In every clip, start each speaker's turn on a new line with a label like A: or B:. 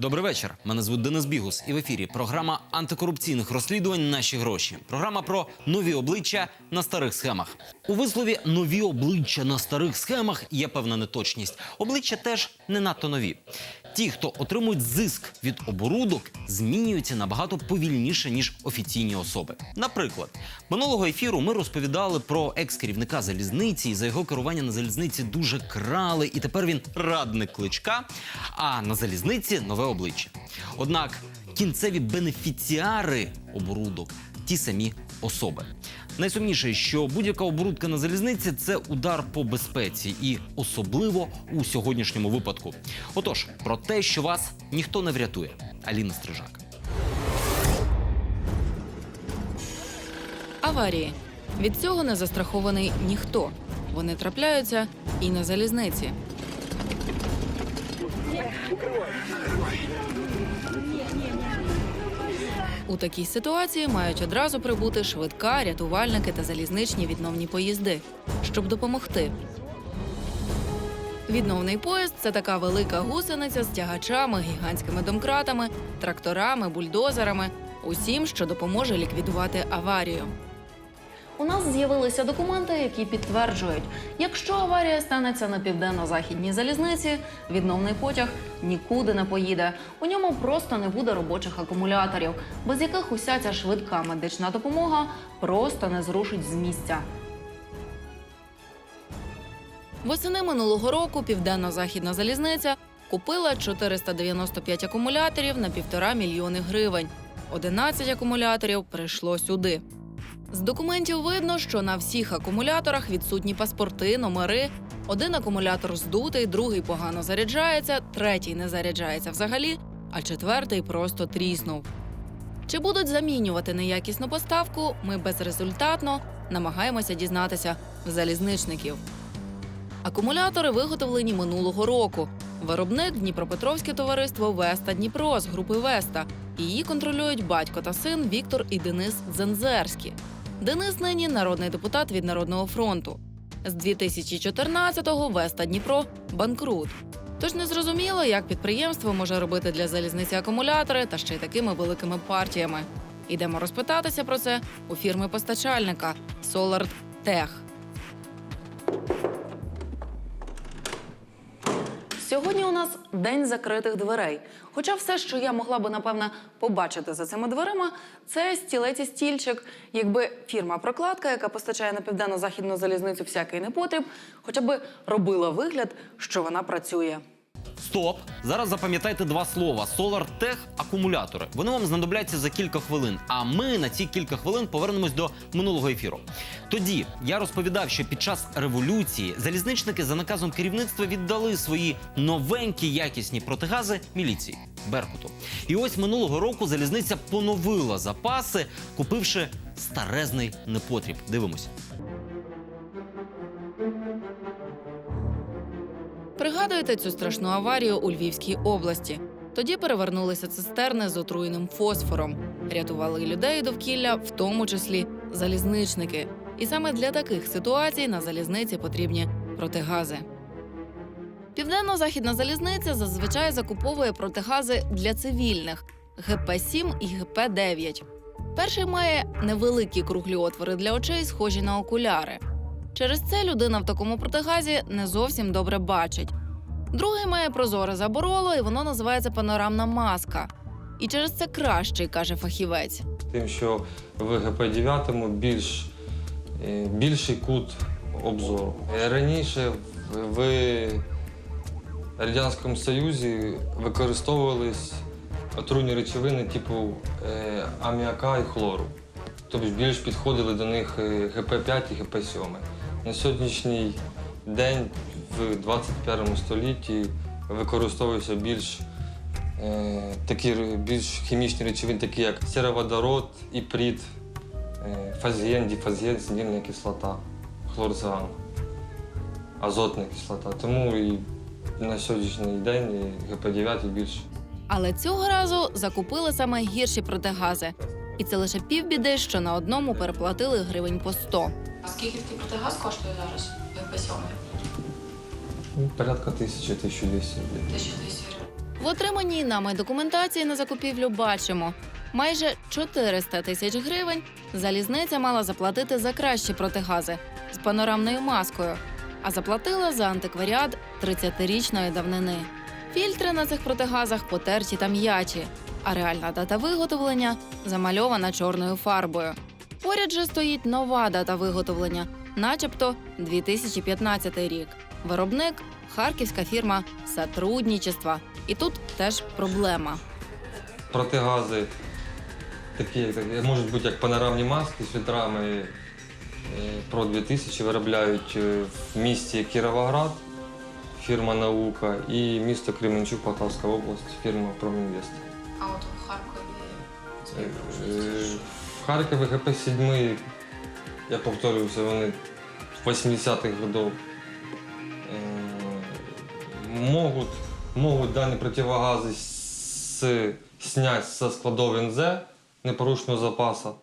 A: Добрий вечір. Мене звуть Денис Бігус. І в ефірі програма антикорупційних розслідувань Наші гроші. Програма про нові обличчя на старих схемах. У вислові нові обличчя на старих схемах є певна неточність. Обличчя теж не надто нові. Ті, хто отримують зиск від оборудок, змінюються набагато повільніше ніж офіційні особи. Наприклад, минулого ефіру ми розповідали про екс-керівника залізниці, і за його керування на залізниці дуже крали, і тепер він радник кличка. А на залізниці нове обличчя. Однак кінцеві бенефіціари оборудок ті самі особи. Найсумніше, що будь-яка оборудка на залізниці це удар по безпеці, і особливо у сьогоднішньому випадку. Отож, про те, що вас ніхто не врятує. Аліна Стрижак.
B: Аварії. Від цього не застрахований ніхто. Вони трапляються і на залізниці. У такій ситуації мають одразу прибути швидка, рятувальники та залізничні відновні поїзди, щоб допомогти. Відновний поїзд це така велика гусениця з тягачами, гігантськими домкратами, тракторами, бульдозерами, усім, що допоможе ліквідувати аварію. У нас з'явилися документи, які підтверджують, якщо аварія станеться на південно-західній залізниці, відновний потяг нікуди не поїде. У ньому просто не буде робочих акумуляторів, без яких уся ця швидка медична допомога просто не зрушить з місця. Восени минулого року південно-західна залізниця купила 495 акумуляторів на півтора мільйони гривень. 11 акумуляторів прийшло сюди. З документів видно, що на всіх акумуляторах відсутні паспорти, номери. Один акумулятор здутий, другий погано заряджається, третій не заряджається взагалі, а четвертий просто тріснув. Чи будуть замінювати неякісну поставку? Ми безрезультатно намагаємося дізнатися в залізничників. Акумулятори виготовлені минулого року. Виробник Дніпропетровське товариство Веста Дніпро з групи Веста. Її контролюють батько та син Віктор і Денис Дзензерські. Денис нині народний депутат від Народного фронту. З 2014-го Веста Дніпро банкрут. Тож не зрозуміло, як підприємство може робити для залізниці акумулятори та ще й такими великими партіями. Ідемо розпитатися про це у фірми постачальника Solar Tech. Сьогодні у нас день закритих дверей. Хоча все, що я могла би напевно, побачити за цими дверима, це стілець і стільчик. Якби фірма прокладка, яка постачає на південно-західну залізницю всякий непотріб, хоча б робила вигляд, що вона працює.
A: Стоп! Зараз запам'ятайте два слова: Solar Tech акумулятори. Вони вам знадобляться за кілька хвилин. А ми на ці кілька хвилин повернемось до минулого ефіру. Тоді я розповідав, що під час революції залізничники за наказом керівництва віддали свої новенькі якісні протигази міліції Беркуту. І ось минулого року залізниця поновила запаси, купивши старезний непотріб. Дивимось.
B: Пригадуєте цю страшну аварію у Львівській області? Тоді перевернулися цистерни з отруєним фосфором, рятували людей довкілля, в тому числі залізничники. І саме для таких ситуацій на залізниці потрібні протигази. Південно-західна залізниця зазвичай закуповує протигази для цивільних ГП-7 і ГП-9. Перший має невеликі круглі отвори для очей, схожі на окуляри. Через це людина в такому протигазі не зовсім добре бачить. Другий має прозоре забороло, і воно називається панорамна маска. І через це кращий, каже фахівець.
C: Тим, що в ГП-9 більш, е, більший кут обзору. Е, Раніше в- Радянському Союзі використовувались отруйні речовини типу е, аміака і хлору. Тобто більш підходили до них е, ГП-5 і ГП-7. На сьогоднішній день в 21 столітті використовується більш е, такі більш хімічні речовини, такі як сероводород, іприт, е, фазген, дифазген, синільна кислота, хлорциан, азотна кислота. Тому і на сьогоднішній день і ГП-9 більше.
B: Але цього разу закупили саме гірші протигази. І це лише півбіди, що на одному переплатили гривень по 100.
D: А скільки такий протигаз коштує зараз? ВП-7?
C: Ну, Порядка 1000-1200 гривень.
D: 1200 гривень.
B: В отриманій нами документації на закупівлю бачимо. Майже 400 тисяч гривень залізниця мала заплатити за кращі протигази з панорамною маскою, а заплатила за антикваріат 30-річної давнини. Фільтри на цих протигазах потерті та м'ячі, а реальна дата виготовлення замальована чорною фарбою. Поряд же стоїть нова дата виготовлення, начебто 2015 рік. Виробник харківська фірма Сотрудничества. І тут теж проблема.
C: Протигази такі, можуть бути як панорамні маски з фільтрами е, Pro 2000 виробляють е, в місті Кіровоград, фірма Наука, і місто Кременчук, Полтавська область, фірма Промінвест.
D: А от у Харкові
C: Харкові ГП-7, я повторююся, вони 80-х годов е, можуть, можуть дані противогази с, снять со складов НЗ непорушного запасу.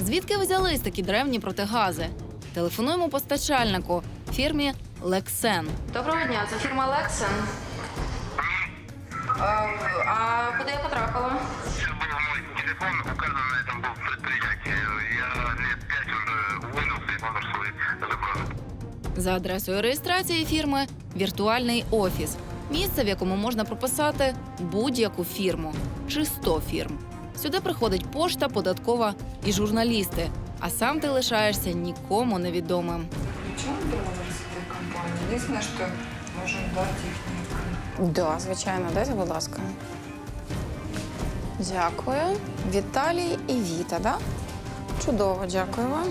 B: Звідки взялись такі древні протигази? Телефонуємо постачальнику фірмі Лексен. Доброго дня, це фірма Лексен. А куди я потрапила?
E: Это был мой телефон, указан на этом был номер свой забрал.
B: За адресою реєстрації фірми віртуальний офіс. Місце, в якому можна прописати будь-яку фірму чи 100 фірм. Сюди приходить пошта, податкова і журналісти. А сам ти лишаєшся нікому невідомим.
F: Чому не проводили цієї компанії? Єдине, що можемо дати їхні
G: Да, звичайно, дайте, будь ласка. Дякую. Віталій і Віта, да? Чудово, дякую вам.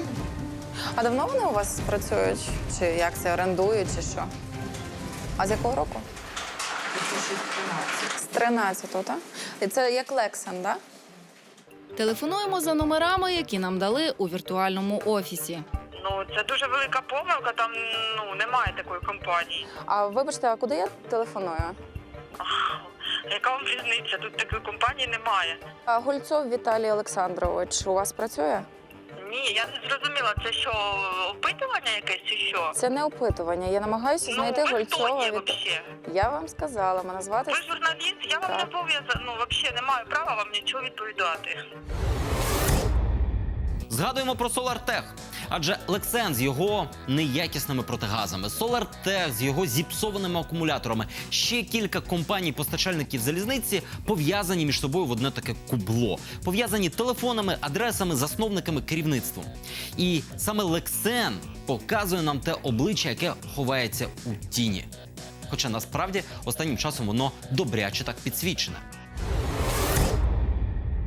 G: А давно вони у вас працюють? Чи як це орендують, чи що? А з якого року?
F: 2013.
G: З 13-го, так? І це як Лексан, да?
B: Телефонуємо за номерами, які нам дали у віртуальному офісі.
H: Ну, це дуже велика помилка, там ну, немає такої компанії.
G: А вибачте, а куди я телефоную?
H: Яка вам різниця? Тут такої компанії немає.
G: А Гульцов Віталій Олександрович у вас працює?
H: Ні, я не зрозуміла, це що, опитування якесь чи що?
G: Це не опитування. Я намагаюся
H: ну,
G: знайти
H: ви хто
G: Гульцова.
H: є
G: Віта-
H: взагалі?
G: Я вам сказала, мене звати
H: Ви журналіст, я вам
G: Так.
H: не пов'язана, ну, взагалі не маю права вам нічого відповідати.
A: Згадуємо про SolarTech. Адже Лексен з його неякісними протигазами, SolarTech з його зіпсованими акумуляторами, ще кілька компаній-постачальників залізниці пов'язані між собою в одне таке кубло, пов'язані телефонами, адресами, засновниками, керівництвом. І саме Лексен показує нам те обличчя, яке ховається у тіні. Хоча насправді останнім часом воно добряче так підсвічене.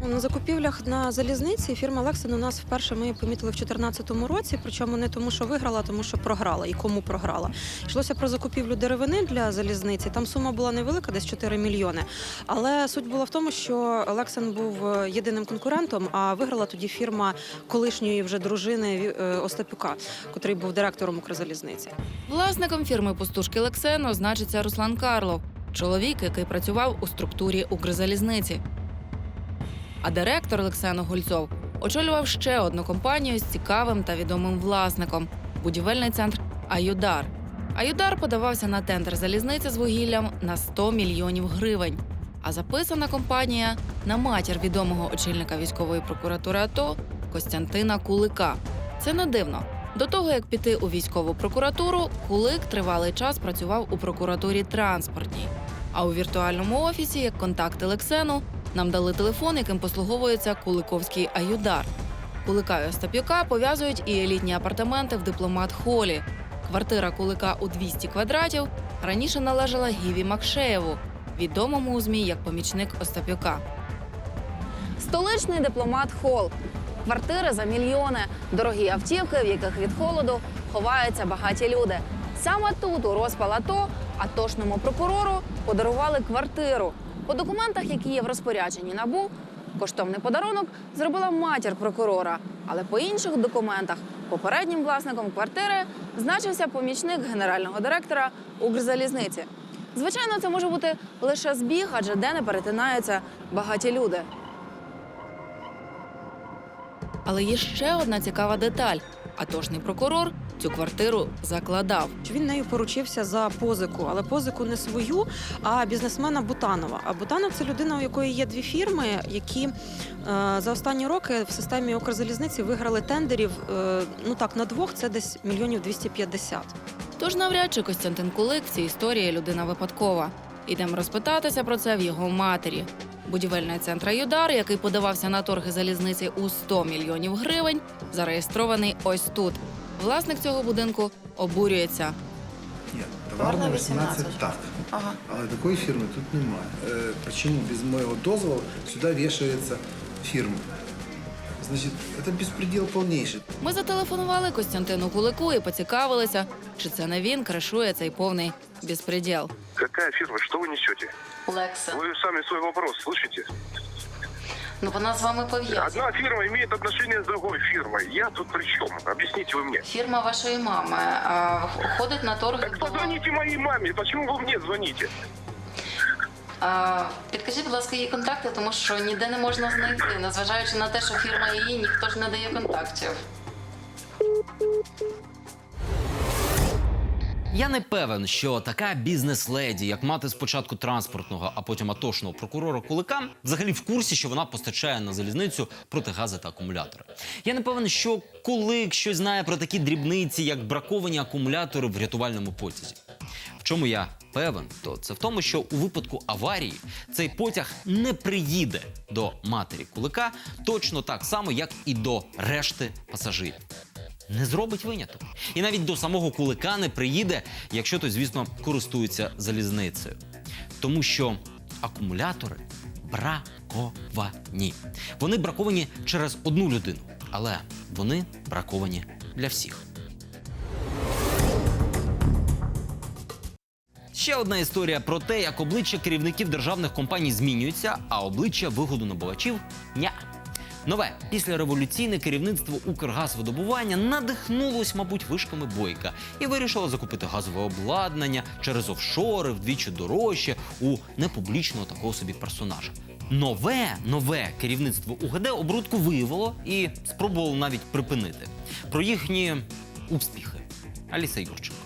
I: На закупівлях на залізниці фірма Лексен у нас вперше ми помітили в 2014 році. Причому не тому, що виграла, а тому що програла і кому програла. Йшлося про закупівлю деревини для залізниці. Там сума була невелика, десь 4 мільйони. Але суть була в тому, що Лексен був е, єдиним конкурентом, а виграла тоді фірма колишньої вже дружини е, Остапюка, котрий був директором Укрзалізниці.
B: Власником фірми пустушки Лексено значиться Руслан Карлов, чоловік, який працював у структурі Укрзалізниці. А директор Лексено Гульцов очолював ще одну компанію з цікавим та відомим власником будівельний центр Аюдар. Аюдар подавався на тендер залізниці з вугіллям на 100 мільйонів гривень. А записана компанія на матір відомого очільника військової прокуратури АТО Костянтина Кулика. Це не дивно. До того як піти у військову прокуратуру, Кулик тривалий час працював у прокуратурі транспортній. А у віртуальному офісі, як контакти Лексену, нам дали телефон, яким послуговується Куликовський аюдар. Кулика і Остап'юка пов'язують і елітні апартаменти в дипломат холі. Квартира Кулика у 200 квадратів раніше належала Гіві Макшеєву, відомому у змі як помічник Остап'юка.
G: Столичний дипломат Хол. Квартири за мільйони, дорогі автівки, в яких від холоду ховаються багаті люди. Саме тут, у розпал АТО, атошному прокурору подарували квартиру. По документах, які є в розпорядженні набу, коштовний подарунок зробила матір прокурора. Але по інших документах попереднім власником квартири значився помічник генерального директора Укрзалізниці. Звичайно, це може бути лише збіг, адже де не перетинаються багаті люди. Але є ще одна цікава деталь: атошний прокурор цю квартиру закладав.
I: Він нею поручився за позику, але позику не свою, а бізнесмена Бутанова. А Бутанов це людина, у якої є дві фірми, які е, за останні роки в системі Укрзалізниці виграли тендерів. Е, ну так, на двох це десь мільйонів 250.
B: Тож навряд чи Костянтин Кулик в цій історії людина випадкова. Ідемо розпитатися про це в його матері. Будівельний центр Юдар, який подавався на торги залізниці у 100 мільйонів гривень, зареєстрований ось тут. Власник цього будинку обурюється.
J: Ні,
G: Товарна
J: товарна
G: 18.
J: 18 так.
G: Ага.
J: Але такої фірми тут немає. Е, Почему без моего дозволу сюда вешается фирма? Значит, это беспредел полнейший.
B: Ми зателефонували Костянтину Кулику і поцікавилися, чи це не він кришує цей повний безпреділ.
E: Какая фирма? Что вы несете?
D: Лекса.
E: Вы сами свой вопрос слышите?
D: Ну вона з вами пов'язана.
E: Одна фирма имеет отношение с другой фирмой. Я тут при чем? Объясните вы мне.
D: Фірма вашої мами а, ходить на торги
E: Так
D: до...
E: позвоните моей маме. Почему вы мне звоните?
D: А, підкажіть, будь ласка, її контакти, тому що ніде не можна знайти, незважаючи на те, що фірма її, ніхто ж не дає контактів.
A: Я не певен, що така бізнес-леді, як мати спочатку транспортного, а потім атошного прокурора Кулика, взагалі в курсі, що вона постачає на залізницю протигази та акумулятори. Я не певен, що Кулик щось знає про такі дрібниці, як браковані акумулятори в рятувальному потязі. В чому я певен, то це в тому, що у випадку аварії цей потяг не приїде до матері Кулика точно так само, як і до решти пасажирів не зробить виняток. І навіть до самого кулика не приїде, якщо той, звісно, користується залізницею. Тому що акумулятори браковані. Вони браковані через одну людину, але вони браковані для всіх. Ще одна історія про те, як обличчя керівників державних компаній змінюються, а обличчя вигодонабувачів ня. Нове післяреволюційне керівництво Укргазвидобування надихнулось, мабуть, вишками бойка і вирішило закупити газове обладнання через офшори вдвічі дорожче у непублічного такого собі персонажа. Нове нове керівництво УГД обрудку виявило і спробувало навіть припинити. Про їхні успіхи. Аліса Юрченко.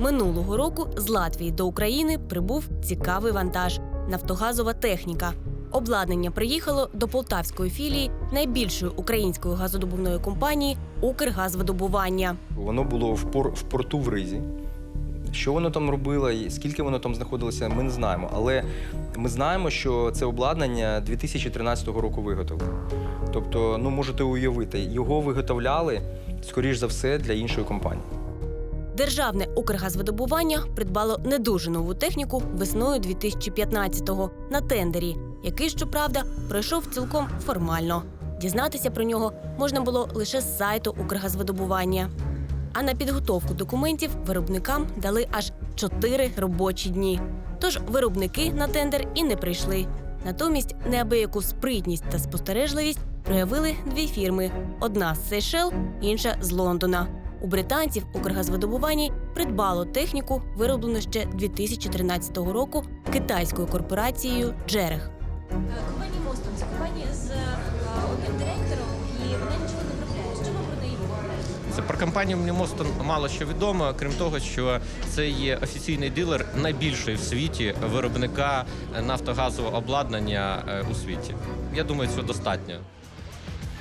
K: Минулого року з Латвії до України прибув цікавий вантаж нафтогазова техніка. Обладнання приїхало до полтавської філії найбільшої української газодобувної компанії Укргазвидобування.
L: Воно було в, пор, в порту в Ризі. Що воно там робило, і скільки воно там знаходилося, ми не знаємо. Але ми знаємо, що це обладнання 2013 року виготовлено. Тобто, ну можете уявити, його виготовляли, скоріш за все, для іншої компанії.
K: Державне Укргазвидобування придбало не дуже нову техніку весною 2015-го на тендері, який, щоправда, пройшов цілком формально. Дізнатися про нього можна було лише з сайту Укргазвидобування. А на підготовку документів виробникам дали аж 4 робочі дні. Тож виробники на тендер і не прийшли. Натомість неабияку спритність та спостережливість проявили дві фірми: одна з Сейшел, інша з Лондона. У британців Укргазвидобуванні придбало техніку, вироблену ще 2013 року китайською корпорацією Джерех.
M: Компанія Мостон це компанія з е, одним директором, і вона нічого не виробляє. Що вам про неї
N: про компанію Мостон мало що відомо, крім того, що це є офіційний дилер найбільший в світі виробника нафтогазового обладнання е, у світі. Я думаю, цього достатньо.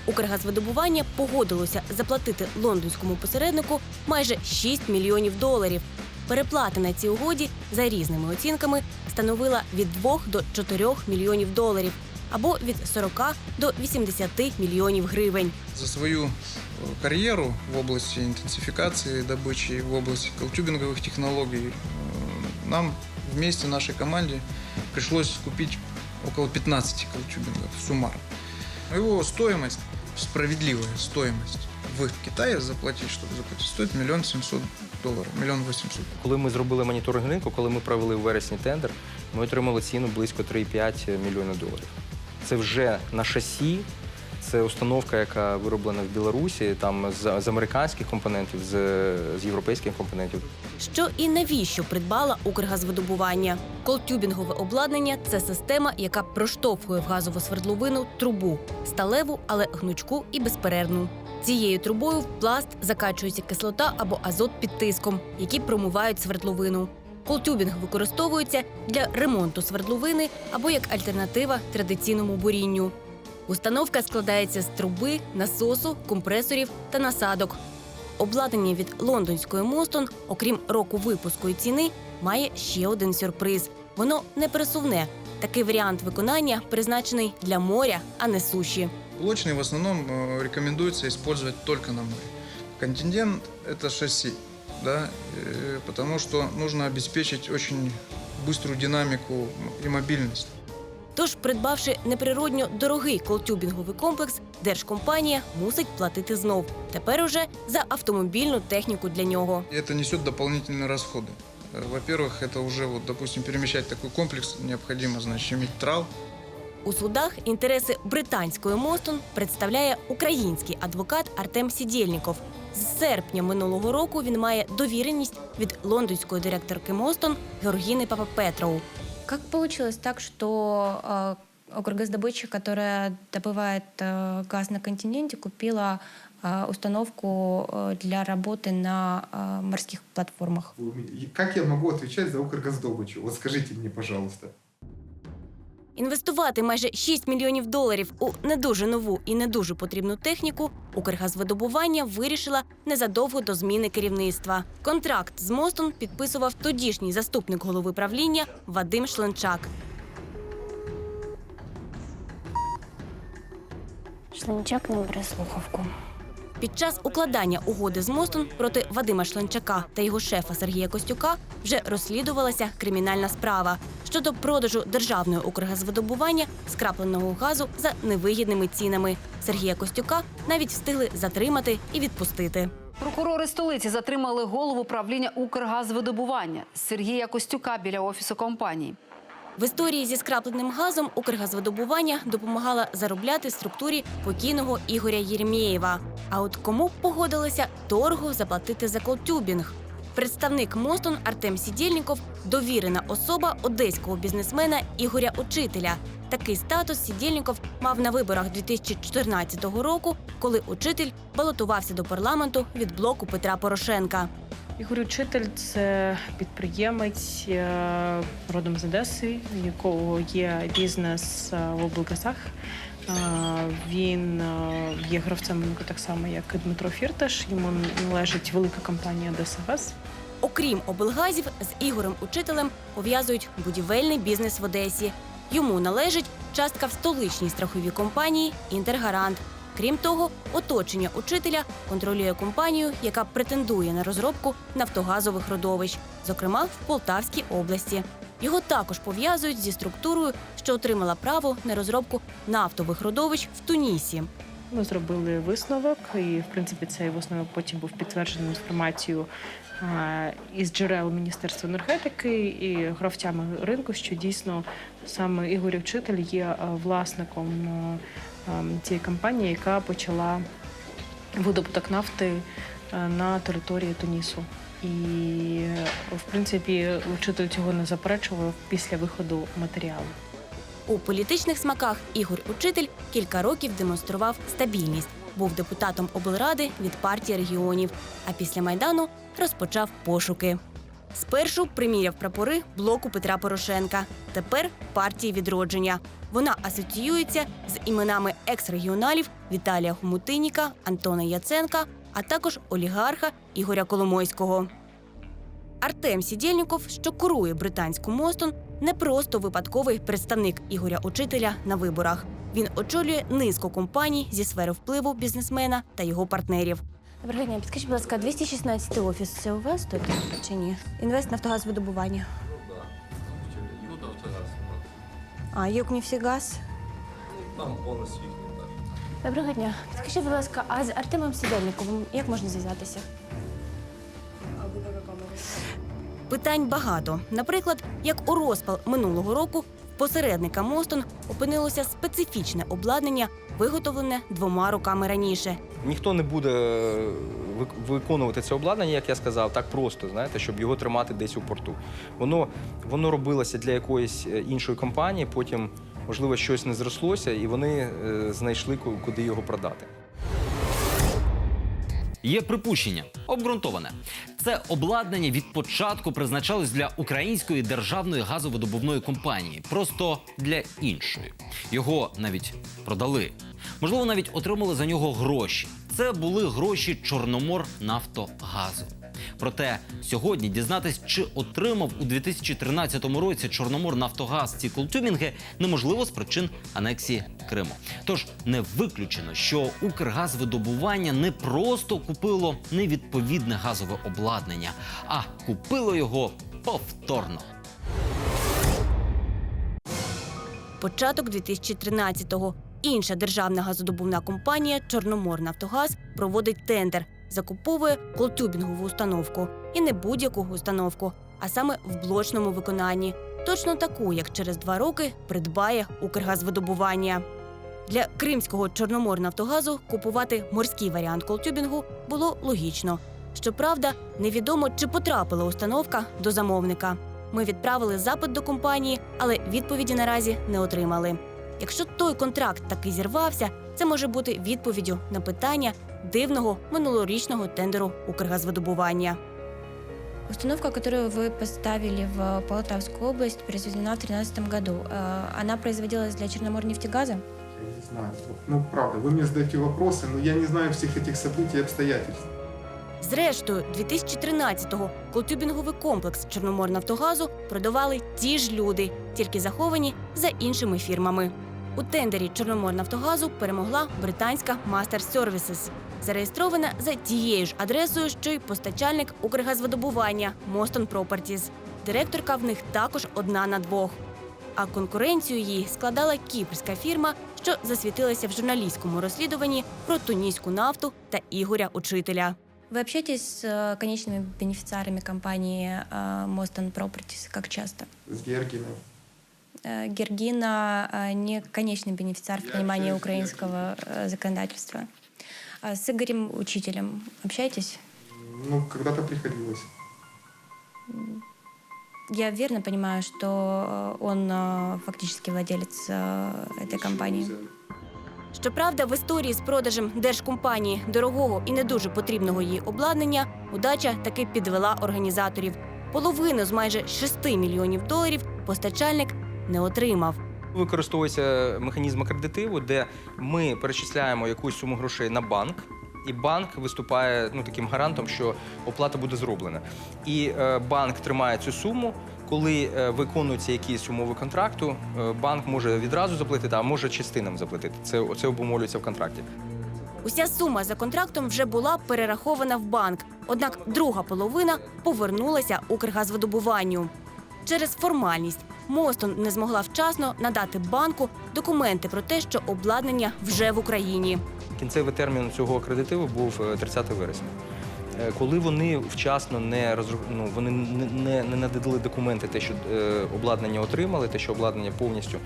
K: Укргазвидобування погодилося заплатити лондонському посереднику майже 6 мільйонів доларів. Переплата на цій угоді за різними оцінками становила від 2 до 4 мільйонів доларів або від 40 до 80 мільйонів гривень.
O: За свою э, карьеру в области интенсификации добычи, в области колтюбинговых технологий э, нам вместе, нашей команде, пришлось купить около 15 колтюбингов суммарно. Его стоимость, справедливая стоимость в Китае заплатить, чтобы заплатить, стоит миллион семьсот долларов, миллион восемьсот.
L: Коли ми зробили моніторинг ринку, коли ми провели в вересні тендер, ми отримали ціну близько 3,5 мільйона доларів. Це вже на шасі. Це установка, яка вироблена в Білорусі, там з, з американських компонентів, з, з європейських компонентів.
K: Що і навіщо придбала Укргазвидобування? Колтюбінгове обладнання це система, яка проштовхує в газову свердловину трубу сталеву, але гнучку і безперервну. Цією трубою в пласт закачується кислота або азот під тиском, які промивають свердловину. Колтюбінг використовується для ремонту свердловини або як альтернатива традиційному бурінню. Установка складається з труби, насосу, компресорів та насадок Обладнання від лондонської Мостон, окрім року випуску і ціни, має ще один сюрприз. Воно не пересувне. Такий варіант виконання призначений для моря, а не суші.
O: Блочный в основном э, рекомендуется использовать только на море. Контингент – это шасси, да, э, потому что нужно обеспечить очень быструю динамику и мобильность.
K: Тож, придбавши неприродньо дорогий колтюбінговий комплекс, держкомпанія мусить платити знов. Тепер уже за автомобільну техніку для нього.
O: И это несет дополнительные расходы. Э, Во-первых, это уже, вот, допустим, перемещать такой комплекс необходимо, значит, иметь трал,
K: У судах інтереси британської Мостон представляє український адвокат Артем Сідєльніков. З серпня минулого року він має довіреність від лондонської директорки Мостон Георгіни Папапетроу.
M: Как получилось так, что э, Укргаздобыча, которая добывает э, газ на континенте, купила э, установку э, для работы на э, морских платформах?
P: И Как я могу отвечать за Укргаздобычу? Вот скажите мне, пожалуйста.
K: Інвестувати майже 6 мільйонів доларів у не дуже нову і не дуже потрібну техніку Укргазвидобування вирішила незадовго до зміни керівництва. Контракт з мостом підписував тодішній заступник голови правління Вадим Шленчак.
M: Шленчак не бере слухавку.
K: Під час укладання угоди з мостом проти Вадима Шленчака та його шефа Сергія Костюка вже розслідувалася кримінальна справа щодо продажу державної Укргазвидобування скрапленого газу за невигідними цінами. Сергія Костюка навіть встигли затримати і відпустити.
Q: Прокурори столиці затримали голову правління Укргазвидобування Сергія Костюка біля офісу компанії.
K: В історії зі скрапленим газом Укргазвидобування допомагала заробляти структурі покійного Ігоря Єремєєва. А от кому погодилися торгу заплатити за колтюбінг? Представник Мостон Артем Сідєльніков – довірена особа одеського бізнесмена Ігоря Учителя. Такий статус Сідєльніков мав на виборах 2014 року, коли учитель балотувався до парламенту від блоку Петра Порошенка.
R: Ігор Учитель це підприємець е, родом з Одеси, у якого є бізнес е, в облгазах. Е, Він є гравцем так само, як і Дмитро Фірташ. Йому належить велика компанія «Одесагаз».
K: Окрім облгазів, з Ігорем Учителем пов'язують будівельний бізнес в Одесі. Йому належить частка в столичній страховій компанії Інтергарант. Крім того, оточення учителя контролює компанію, яка претендує на розробку нафтогазових родовищ, зокрема в Полтавській області. Його також пов'язують зі структурою, що отримала право на розробку нафтових родовищ в Тунісі.
R: Ми зробили висновок, і в принципі цей висновок потім був підтверджений інформацією із джерел Міністерства енергетики і гравцями ринку, що дійсно саме Ігор Вчитель є власником цієї компанії, яка почала видобуток нафти на території Тунісу. І в принципі вчитель цього не заперечував після виходу матеріалу.
K: У політичних смаках Ігор Учитель кілька років демонстрував стабільність. Був депутатом облради від партії регіонів, а після майдану розпочав пошуки. Спершу приміряв прапори блоку Петра Порошенка, тепер партії відродження. Вона асоціюється з іменами екс-регіоналів Віталія Хомутиніка, Антона Яценка, а також олігарха Ігоря Коломойського. Артем Сідєльніков, що курує британську Мостон, не просто випадковий представник Ігоря Учителя на виборах. Він очолює низку компаній зі сфери впливу бізнесмена та його партнерів.
M: Доброго дня, підскажіть, будь ласка, 216 офіс це у вас тут чи ні? Інвест Нафтогазвидобування.
K: А Юкнефтегаз?
C: Там повністю їхній
M: Доброго дня. Підскажіть, будь ласка, а з Артемом Сідельниковим як можна зв'язатися?
K: Питань багато. Наприклад, як у розпал минулого року посередника Мостон опинилося специфічне обладнання, виготовлене двома роками раніше.
L: Ніхто не буде е, виконувати це обладнання, як я сказав, так просто, знаєте, щоб його тримати десь у порту. Воно, воно робилося для якоїсь е, іншої компанії, потім, можливо, щось не зрослося, і вони е, знайшли, ку- куди його продати.
A: Є припущення обґрунтоване. Це обладнання від початку призначалось для української державної газовидобувної компанії, просто для іншої. Його навіть продали. Можливо, навіть отримали за нього гроші. Це були гроші Чорномор Нафтогазу. Проте сьогодні дізнатись, чи отримав у 2013 році Чорномор Нафтогаз ці култюбінги, неможливо з причин анексії Криму. Тож не виключено, що Укргазвидобування не просто купило невідповідне газове обладнання, а купило його повторно.
K: Початок 2013-го. Інша державна газодобувна компанія Чорноморнафтогаз проводить тендер, закуповує колтюбінгову установку і не будь-яку установку, а саме в блочному виконанні, точно таку, як через два роки придбає Укргазвидобування. Для кримського Чорноморнафтогазу купувати морський варіант колтюбінгу було логічно. Щоправда, невідомо, чи потрапила установка до замовника. Ми відправили запит до компанії, але відповіді наразі не отримали. Якщо той контракт таки зірвався, це може бути відповіддю на питання дивного минулорічного тендеру Укргазвидобування.
M: Установка, которую вы поставили в Полтавскую область, произведена в 2013 году. Э, Она производилась для Черноморнефтегаза?
P: Я не знаю. Вот, Ну, правда, вы мне задаете вопросы, но я не знаю всех этих событий и обстоятельств.
K: Зрештою, 2013-го колтюбінговий комплекс Чорноморнафтогазу продавали ті ж люди, тільки заховані за іншими фірмами. У тендері Чорноморнафтогазу перемогла британська Master Services, зареєстрована за тією ж адресою, що й постачальник Укргазвидобування Мостон Properties. Директорка в них також одна на двох. А конкуренцію їй складала кіпрська фірма, що засвітилася в журналістському розслідуванні про тунійську нафту та Ігоря Учителя.
M: Вы общаетесь с э, конечными бенефициарами компании э, Moston Properties? Как часто?
P: С Гергиной.
M: Э, Гергина э, не конечный бенефициар в
P: Я
M: понимании
P: общаюсь с
M: украинского э, законодательства. А С Игорем Учителем общаетесь?
P: Ну, когда-то приходилось.
M: Я верно понимаю, что э, он э, фактически владелец э, этой компании?
K: Щоправда, в історії з продажем держкомпанії дорогого і не дуже потрібного їй обладнання удача таки підвела організаторів. Половину з майже 6 мільйонів доларів постачальник не отримав.
L: Використовується механізм акредитиву, де ми перечисляємо якусь суму грошей на банк. І банк виступає ну таким гарантом, що оплата буде зроблена. І е, банк тримає цю суму. Коли е, виконується якийсь умови контракту, е, банк може відразу заплатити, а може частинам заплатити. Це це обумовлюється в контракті.
K: Уся сума за контрактом вже була перерахована в банк. Однак друга половина повернулася Укргазвидобуванню. Через формальність Мостон не змогла вчасно надати банку документи про те, що обладнання вже в Україні.
L: Кінцевий термін цього акредитиву був е, 30 вересня. Е, Коли вони вчасно не розру... ну, вони не, не, не надали документи, те, що е, обладнання отримали, те, що обладнання повністю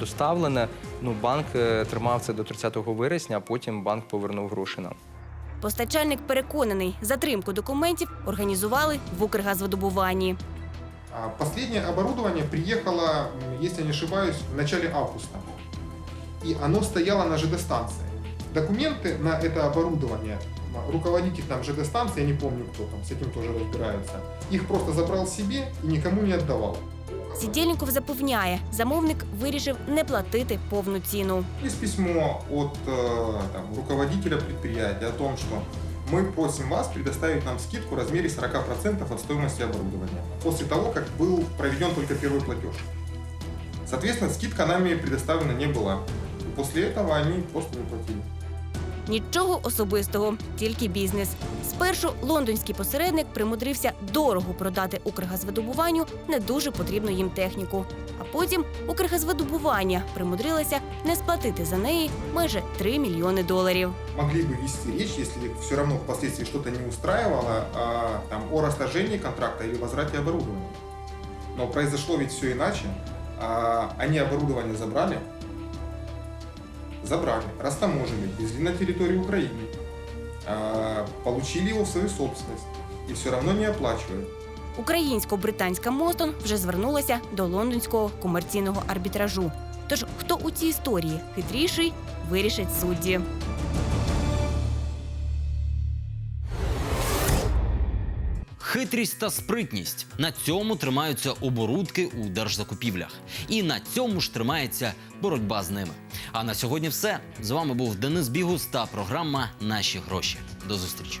L: доставлене, ну банк е, тримав це до 30 вересня, а потім банк повернув гроші нам.
K: Постачальник переконаний, затримку документів організували в Укргазвидобуванні.
P: А Последнее оборудование приехало, м, если я не ошибаюсь, в начале августа. И оно стояло на ЖД-станции. Документы на это оборудование, м, руководитель там ЖД-станции, я не помню кто там, с этим тоже разбирается, их просто забрал себе и никому не отдавал.
K: Сідєльников запевняє, замовник вирішив не платити повну ціну.
P: Есть письмо от э, там, руководителя предприятия о том, что мы просим вас предоставить нам скидку в размере 40% от стоимости оборудования после того, как был проведен только первый платеж. Соответственно, скидка нами предоставлена не была. И после этого они просто не платили.
K: Нічого особистого, тільки бізнес. Спершу лондонський посередник примудрився дорого продати Укргазвидобуванню не дуже потрібну їм техніку. А потім Укргазвидобування примудрилося не сплатити за неї майже 3 мільйони доларів.
P: Могли бы вести речь, если все равно впоследствии что-то не устраивало, а, там, о расторжении контракта или возврате оборудования. Но произошло ведь все иначе. А, они оборудование забрали, забрали, растаможили, везли на территорию Украины, а, получили его в свою собственность и все равно не оплачивают.
K: Українсько-британська Мостон вже звернулася до лондонського комерційного арбітражу. Тож хто у цій історії хитріший, вирішать судді.
A: Хитрість та спритність на цьому тримаються оборудки у держзакупівлях, і на цьому ж тримається боротьба з ними. А на сьогодні все з вами був Денис Бігус та програма Наші гроші. До зустрічі.